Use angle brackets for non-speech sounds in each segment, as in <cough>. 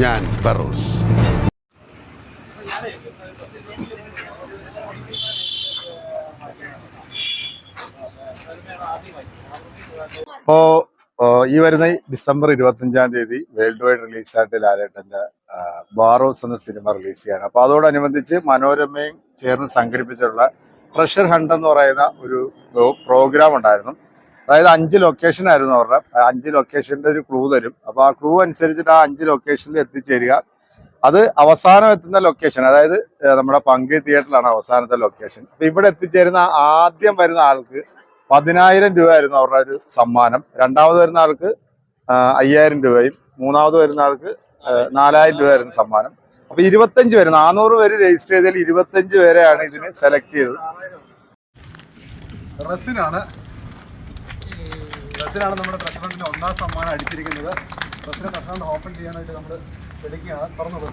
ഞാൻ ബറോസ് ഓ, ഈ വരുന്ന ഡിസംബർ ഇരുപത്തഞ്ചാം തീയതി വേൾഡ് വൈഡ് റിലീസായിട്ട് ലാലേട്ടന്റെ ബാറോസ് എന്ന സിനിമ റിലീസ് ചെയ്യാണ്. അപ്പൊ അതോടനുബന്ധിച്ച് മനോരമയും ചേർന്ന് സംഘടിപ്പിച്ചിട്ടുള്ള ട്രഷർ ഹണ്ട് എന്ന് പറയുന്ന ഒരു പ്രോഗ്രാം ഉണ്ടായിരുന്നു അതായത് അഞ്ച് ലൊക്കേഷൻ ആയിരുന്നു അവരുടെ. അഞ്ച് ലൊക്കേഷന്റെ ഒരു ക്ലൂ തരും. അപ്പൊ ആ ക്ലൂ അനുസരിച്ചിട്ട് ആ അഞ്ച് ലൊക്കേഷനിൽ എത്തിച്ചേരുക. അത് അവസാനം എത്തുന്ന ലൊക്കേഷൻ അതായത് നമ്മുടെ പങ്ക് തിയേറ്ററിലാണ് അവസാനത്തെ ലൊക്കേഷൻ അപ്പൊ ഇവിടെ എത്തിച്ചേരുന്ന ആദ്യം വരുന്ന ആൾക്ക് പതിനായിരം രൂപയായിരുന്നു അവരുടെ ഒരു സമ്മാനം. രണ്ടാമത് വരുന്ന ആൾക്ക് അയ്യായിരം രൂപയും മൂന്നാമത് വരുന്ന ആൾക്ക് നാലായിരം രൂപ ആയിരുന്നു സമ്മാനം. അപ്പൊ ഇരുപത്തഞ്ച് പേര് നാനൂറ് പേര് രജിസ്റ്റർ ചെയ്തതിൽ ഇരുപത്തഞ്ച് പേരെയാണ് ഇതിന് സെലക്ട് ചെയ്തത്. റസിനാണ് റസിനാണ് നമ്മുടെ പ്രസിഡന്റിന് ഒന്നാം സമ്മാനം അടിച്ചിരിക്കുന്നത്. ബസ്സിന് പ്രസിഡന്റ് ഓപ്പൺ ചെയ്യാനായിട്ട് നമ്മൾ വിളിക്കുകയാണ്. തുറന്നത്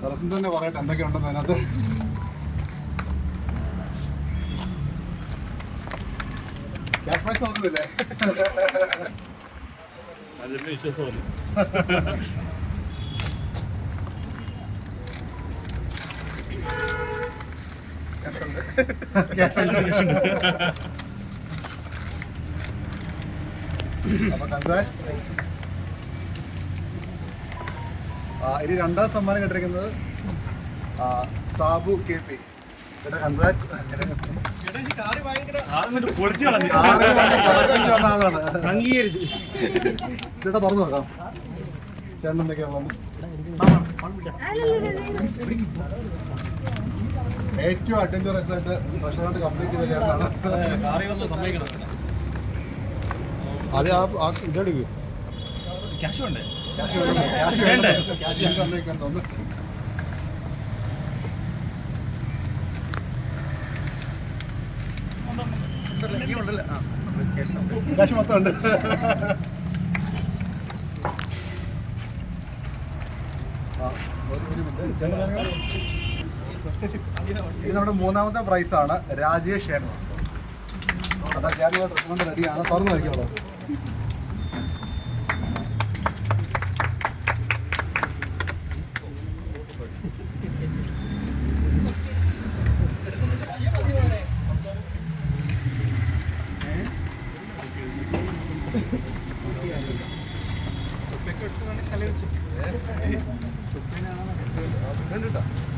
പ്രസിഡന്റ് തന്നെ പറയട്ടെ എന്തൊക്കെയുണ്ടെന്ന് അതിനകത്ത്. ക്യാഷ് പ്രൈസ് നോക്കുന്നില്ലേ ക്യാഷ് ഇനി രണ്ടാം സമ്മാനം കിട്ടിയിരിക്കുന്നത് സാബു കെ പി ചേട്ടാ പറഞ്ഞു നോക്കാം ചേട്ടൻ എന്തൊക്കെയാണ് ഏറ്റവും അഡ്വഞ്ചറസ് ആയിട്ട് റെസ്റ്റോറന്റ് കംപ്ലീറ്റ് ചെയ്ത ചേട്ടനാണ് അത് ആ ഇതെടുക്ക് ക്യാഷ് വേണ്ടേ ക്യാഷ് വേണം. ക്യാഷ് വേണ്ടേ? വേണം. ക്യാഷ് തന്നേക്കാൻ തോന്നുന്നു ക്യാഷ് മൊത്തം ഉണ്ട് ഒരു മിനിറ്റ്. ഇത് നമ്മുടെ മൂന്നാമത്തെ പ്രൈസ് ആണ് രാജേഷ് ശർമ്മ അതാ ചേട്ടനുള്ള ട്രീറ്റ്മെന്റ് റെഡിയാണ് തുറന്നു നോക്കിയോളൂ അപ്പോൾ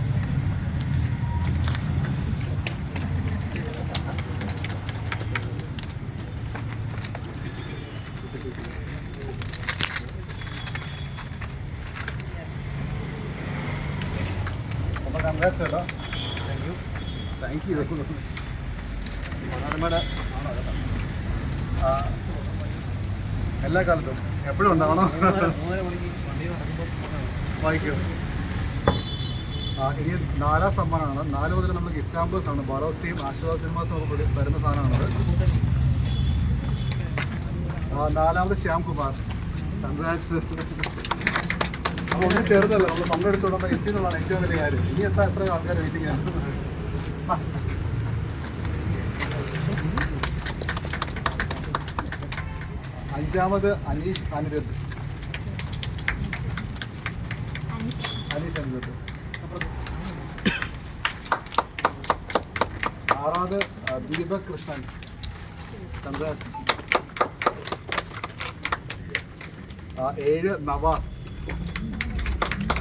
കൺഗ്രാറ്റ്സ് ചേട്ടാ താങ്ക് യു താങ്ക് യു മനോരമയുടെ എല്ലാ കാലത്തും. എപ്പോഴും ഉണ്ടാവണം. വായിക്കും ആ ഇനി നാലാം സമ്മാനമാണ്. നാല് മുതൽ നമ്മൾ ഗിഫ്റ്റ് ആമ്പേഴ്സ് ആണ്. ബറോസ് ടീം ആശ്വാ സിനിമാസ് നമുക്ക് വരുന്ന സാധനമാണത്. നാലാമത് ശ്യാം കുമാർ. കൺഗ്രാറ്റ്സ് ഒന്നും ചേർന്നല്ല. നമ്മൾ പങ്കെടുത്തോണ്ട് എത്തി എന്നുള്ളതാണ് ഏറ്റവും വലിയ കാര്യം. ഇനി എത്ര എത്ര ആൾക്കാർ വെയിറ്റിംഗ് ആണ് അഞ്ചാമത് അനീഷ് അനിരുദ്ധ്. അനീഷ് അനിരുദ്ധ്. ആറാമത് ദീപക് കൃഷ്ണൻ. കൺഗ്രാസ് ഏഴ് നവാസ്.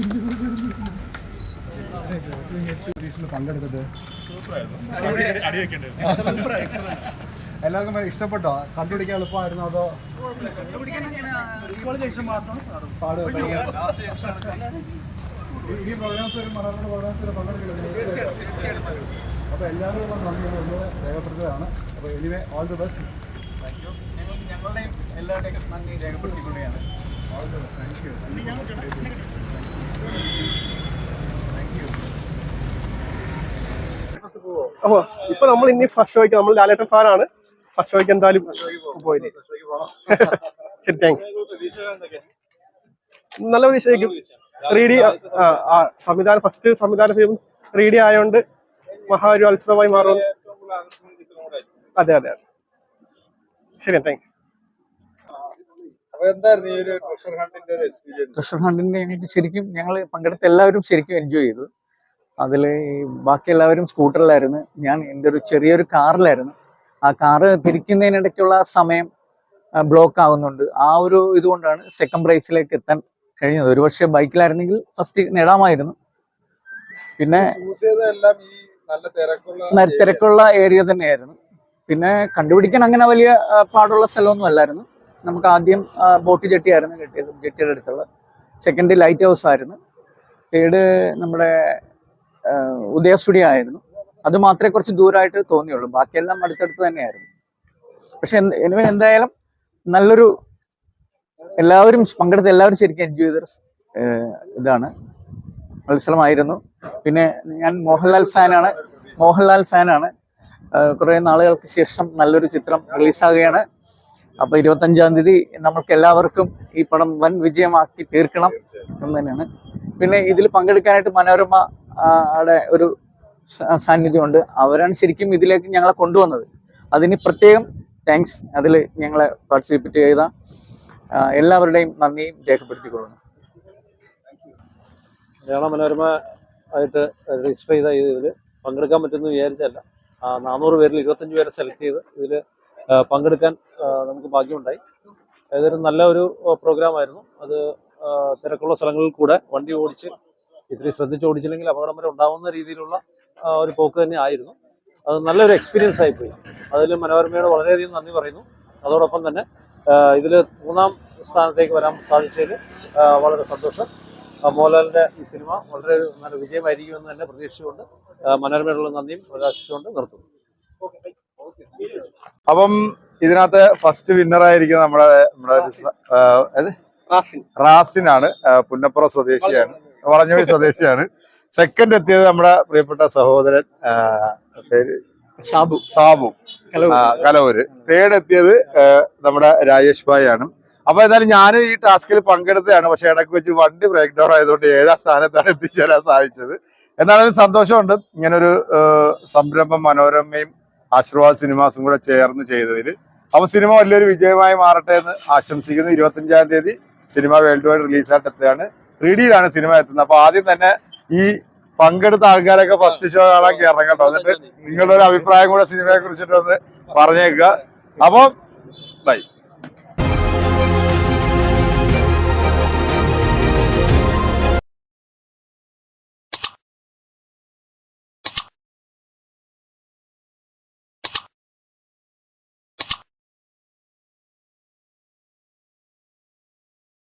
<laughs> എല്ലാവർക്കും ഭയങ്കര ഇഷ്ടപ്പെട്ടോ? കണ്ടുപിടിക്കാൻ എളുപ്പമായിരുന്നു അതോ? ഈ പ്രോഗ്രാംസ് മനോരമ പ്രോഗ്രാംസിൽ പങ്കെടുക്കുന്നത് അപ്പോൾ എല്ലാവരും നന്ദി. ഒന്നുകൂടെ രേഖപ്പെടുത്തുകയാണ് അപ്പോൾ anyway all the best thank you ഞങ്ങൾ ഞങ്ങളുടെയും എല്ലാവരുടെയും നന്ദി രേഖപ്പെടുത്തിക്കൊള്ളുകയാണ്. All the best thank you അപ്പൊ ഇപ്പൊ നമ്മൾ ഇനി ഫസ്റ്റ് ഷോയ്ക്ക് നമ്മൾ ലാലേട്ടൻ ഫാനാണ് ഫസ്റ്റ് ഷോയ്ക്ക് എന്തായാലും പോയില്ലേ ശരി താങ്ക് നല്ല പ്രതീക്ഷയായിരിക്കും. റീഡി ആ ആ സംവിധാനം ഫസ്റ്റ് സംവിധാന ഫിലിം റീഡി ആയതുകൊണ്ട് മഹാ ഒരു അത്ഭുതമായി മാറും. അതെ അതെ അതെ. ശരി താങ്ക് അപ്പോൾ എന്തായിരുന്നു ഈ ഒരു ട്രഷർ ഹണ്ടിന്റെ ഞങ്ങൾക്ക് ശരിക്കും ഞങ്ങൾ പങ്കെടുത്ത എല്ലാവരും ശരിക്കും എൻജോയ് ചെയ്തു. അതിൽ ബാക്കി എല്ലാവരും സ്കൂട്ടറിലായിരുന്നു. ഞാൻ എന്റെ ഒരു ചെറിയൊരു കാറിലായിരുന്നു. ആ കാറ് തിരിക്കുന്നതിനിടയ്ക്കുള്ള സമയം ബ്ലോക്ക് ആവുന്നുണ്ട്. ആ ഒരു ഇതുകൊണ്ടാണ് സെക്കൻഡ് പ്രൈസിലേക്ക് എത്താൻ കഴിഞ്ഞത്. ഒരുപക്ഷെ ബൈക്കിലായിരുന്നെങ്കിൽ ഫസ്റ്റ് നേടാമായിരുന്നു. പിന്നെ തിരക്കുള്ള ഏരിയ തന്നെയായിരുന്നു. പിന്നെ കണ്ടുപിടിക്കാൻ അങ്ങനെ വലിയ പാടുള്ള സ്ഥലമൊന്നും അല്ലായിരുന്നു. നമുക്ക് ആദ്യം ബോട്ട് ജെട്ടിയായിരുന്നു കിട്ടിയത് ജെട്ടിയുടെ അടുത്തുള്ള. സെക്കൻഡ് ലൈറ്റ് ഹൗസ് ആയിരുന്നു. തേർഡ് നമ്മുടെ ഉദയ സ്റ്റുഡിയോ ആയിരുന്നു. അത് മാത്രമേ കുറച്ച് ദൂരമായിട്ട് തോന്നിയുള്ളൂ. ബാക്കിയെല്ലാം അടുത്തടുത്ത് തന്നെയായിരുന്നു. പക്ഷെ എനിവേ എന്തായാലും നല്ലൊരു എല്ലാവരും പങ്കെടുത്ത എല്ലാവരും ശരിക്കും എൻജോയ് ചെയ്ത ഇതാണ്. മത്സരമായിരുന്നു. പിന്നെ ഞാൻ മോഹൻലാൽ ഫാനാണ്. മോഹൻലാൽ ഫാനാണ്. കുറേ നാളുകൾക്ക് ശേഷം നല്ലൊരു ചിത്രം റിലീസാകുകയാണ്. അപ്പൊ ഇരുപത്തഞ്ചാം തീയതി നമ്മൾക്ക് എല്ലാവർക്കും ഈ പടം വൻ വിജയമാക്കി തീർക്കണം എന്ന് തന്നെയാണ്. പിന്നെ ഇതിൽ പങ്കെടുക്കാനായിട്ട് മനോരമ ആടെ ഒരു സാന്നിധ്യമുണ്ട്. അവരാണ് ശരിക്കും ഇതിലേക്ക് ഞങ്ങളെ കൊണ്ടുവന്നത്. അതിന് പ്രത്യേകം താങ്ക്സ് അതിൽ ഞങ്ങളെ പാർട്ടിസിപ്പേറ്റ് ചെയ്ത എല്ലാവരുടെയും നന്ദിയും രേഖപ്പെടുത്തിക്കൊള്ളുന്നു. മലയാള മനോരമ ആയിട്ട് രജിസ്റ്റർ ചെയ്ത ഇതിൽ പങ്കെടുക്കാൻ പറ്റുമെന്ന് വിചാരിച്ചല്ല നാനൂറ് പേരിൽ ഇരുപത്തഞ്ച് പേരെ സെലക്ട് ചെയ്ത് ഇതിൽ പങ്കെടുക്കാൻ നമുക്ക് ഭാഗ്യമുണ്ടായി. അതൊരു നല്ല ഒരു പ്രോഗ്രാം ആയിരുന്നു. അത് തിരക്കുള്ള സ്ഥലങ്ങളിൽ കൂടെ വണ്ടി ഓടിച്ച് ഇത്തിരി ശ്രദ്ധിച്ച് ഓടിച്ചില്ലെങ്കിൽ അപകടം വരെ ഉണ്ടാവുന്ന രീതിയിലുള്ള ഒരു പോക്ക് തന്നെ ആയിരുന്നു. അത് നല്ലൊരു എക്സ്പീരിയൻസ് ആയിപ്പോയി. അതിൽ മനോരമയോട് വളരെയധികം നന്ദി പറയുന്നു. അതോടൊപ്പം തന്നെ ഇതിൽ മൂന്നാം സ്ഥാനത്തേക്ക് വരാൻ സാധിച്ചതിൽ വളരെ സന്തോഷം. മോഹൻലാലിന്റെ ഈ സിനിമ വളരെ നല്ല വിജയമായിരിക്കുമെന്ന് തന്നെ പ്രതീക്ഷിച്ചുകൊണ്ട് മനോരമയോടുള്ള നന്ദിയും പ്രകാശിച്ചുകൊണ്ട് നിർത്തുന്നു. അപ്പം ഇതിനകത്ത് ഫസ്റ്റ് വിന്നർ ആയിരിക്കുന്നത് നമ്മുടെ നമ്മുടെ റാസിനാണ് പുന്നപ്പുറ സ്വദേശിയാണ്. വളഞ്ഞവഴി സ്വദേശിയാണ്. സെക്കൻഡ് എത്തിയത് നമ്മുടെ പ്രിയപ്പെട്ട സഹോദരൻ പേര്? സാബു. സാബു. കലവൂര് തേർഡ് എത്തിയത് നമ്മുടെ രാജേഷ് ഭായ് ആണ് അപ്പൊ എന്തായാലും ഞാനും ഈ ടാസ്കിൽ പങ്കെടുത്തതാണ്. പക്ഷെ ഇടയ്ക്ക് വെച്ച് വണ്ടി ബ്രേക്ക് ഡൗൺ ആയതുകൊണ്ട് ഏഴാം സ്ഥാനത്താണ് എത്തിച്ചേരാൻ സാധിച്ചത്. എന്നാലും സന്തോഷമുണ്ട്. ഇങ്ങനൊരു സംരംഭം മനോരമയും ആശീർവാദ് സിനിമാസും കൂടെ ചേർന്ന് ചെയ്തതിൽ അപ്പോൾ സിനിമ വലിയൊരു വിജയമായി മാറട്ടെ എന്ന് ആശംസിക്കുന്നു. ഇരുപത്തഞ്ചാം തീയതി സിനിമ വേൾഡ് വൈഡ് റിലീസായിട്ട് എത്തുകയാണ്. ത്രീ ഡിയിലാണ് സിനിമ എത്തുന്നത്. അപ്പൊ ആദ്യം തന്നെ ഈ പങ്കെടുത്ത ആൾക്കാരൊക്കെ ഫസ്റ്റ് ഷോ കാണാൻ ഇറങ്ങട്ടോ എന്നിട്ട് നിങ്ങളുടെ ഒരു അഭിപ്രായം കൂടെ സിനിമയെ കുറിച്ചിട്ടൊന്ന് പറഞ്ഞേക്കുക. അപ്പം ബൈ